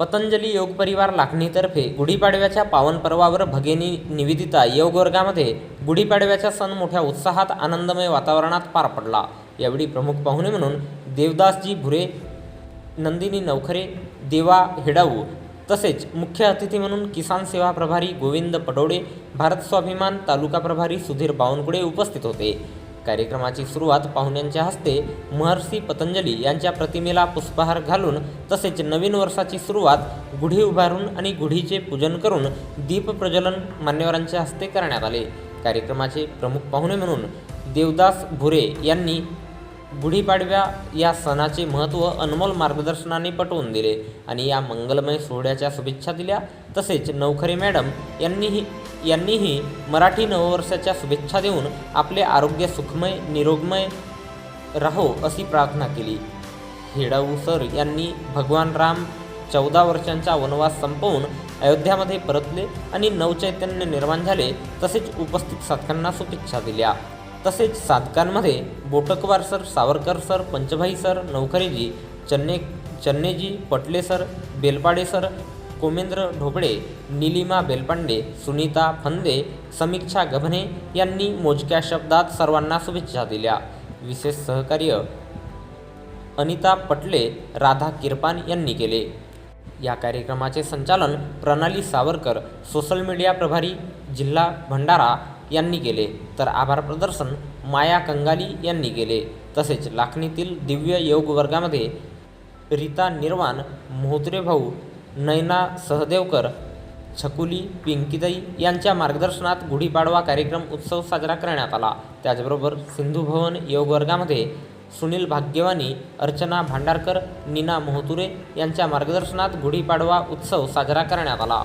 पतंजली योग परिवार लाखणीतर्फे गुढीपाडव्याच्या पावनपर्वावर भगिनी निवेदिता योग वर्गामध्ये गुढीपाडव्याचा सण मोठ्या उत्साहात आनंदमय वातावरणात पार पडला. यावेळी प्रमुख पाहुणे म्हणून देवदासजी भुरे नंदिनी नवखरे देवा हेडाऊ तसेच मुख्य अतिथी म्हणून किसान सेवा प्रभारी गोविंद पडोडे भारत स्वाभिमान तालुका प्रभारी सुधीर बावनकुळे उपस्थित होते. कार्यक्रमाची सुरुवात पाहुण्यांच्या हस्ते महर्षी पतंजली यांच्या प्रतिमेला पुष्पहार घालून तसेच नवीन वर्षाची सुरुवात गुढी उभारून आणि गुढीचे पूजन करून दीपप्रज्वलन मान्यवरांच्या हस्ते करण्यात आले. कार्यक्रमाचे प्रमुख पाहुणे म्हणून देवदास भुरे यांनी गुढीपाडव्या या सणाचे महत्त्व अनमोल मार्गदर्शनाने पटवून दिले आणि या मंगलमय सोहळ्याच्या शुभेच्छा दिल्या. तसेच नवखरे मॅडम यांनीही यांनीही मराठी नववर्षाच्या शुभेच्छा देऊन आपले आरोग्य सुखमय निरोगमय राहो अशी प्रार्थना केली. हेडाऊ सर यांनी भगवान राम चौदा वर्षांचा वनवास संपवून अयोध्यामध्ये परतले आणि नवचैतन्य निर्माण झाले. तसेच उपस्थित साधकांना शुभेच्छा दिल्या. तसेच साधकांमध्ये Botkawar sir Savarkar sir Panchbhai sir नवखरेजी Channe चन्नेजी पटले सर बेलपाडे सर कोमेंद्र ढोबळे निलिमा बेलपांडे सुनीता फंदे समीक्षा गभने यांनी मोजक्या शब्दात सर्वांना शुभेच्छा दिल्या. विशेष सहकार्य अनिता पटले राधा किरपान यांनी केले. या कार्यक्रमाचे संचालन प्रणाली सावरकर सोशल मीडिया प्रभारी जिल्हा भंडारा यांनी केले. तर आभार प्रदर्शन माया कंगाली यांनी केले. तसेच लाखणीतील दिव्य योग वर्गामध्ये रीता निर्वाण मोहत्रे भाऊ नैना सहदेवकर छकुली पिंकीताई यांच्या मार्गदर्शनात गुढीपाडवा कार्यक्रम उत्सव साजरा करण्यात आला. त्याचबरोबर सिंधू भवन योग वर्गामध्ये सुनील भाग्यवानी अर्चना भांडारकर नीना मोहतुरे यांच्या मार्गदर्शनात गुढीपाडवा उत्सव साजरा करण्यात आला.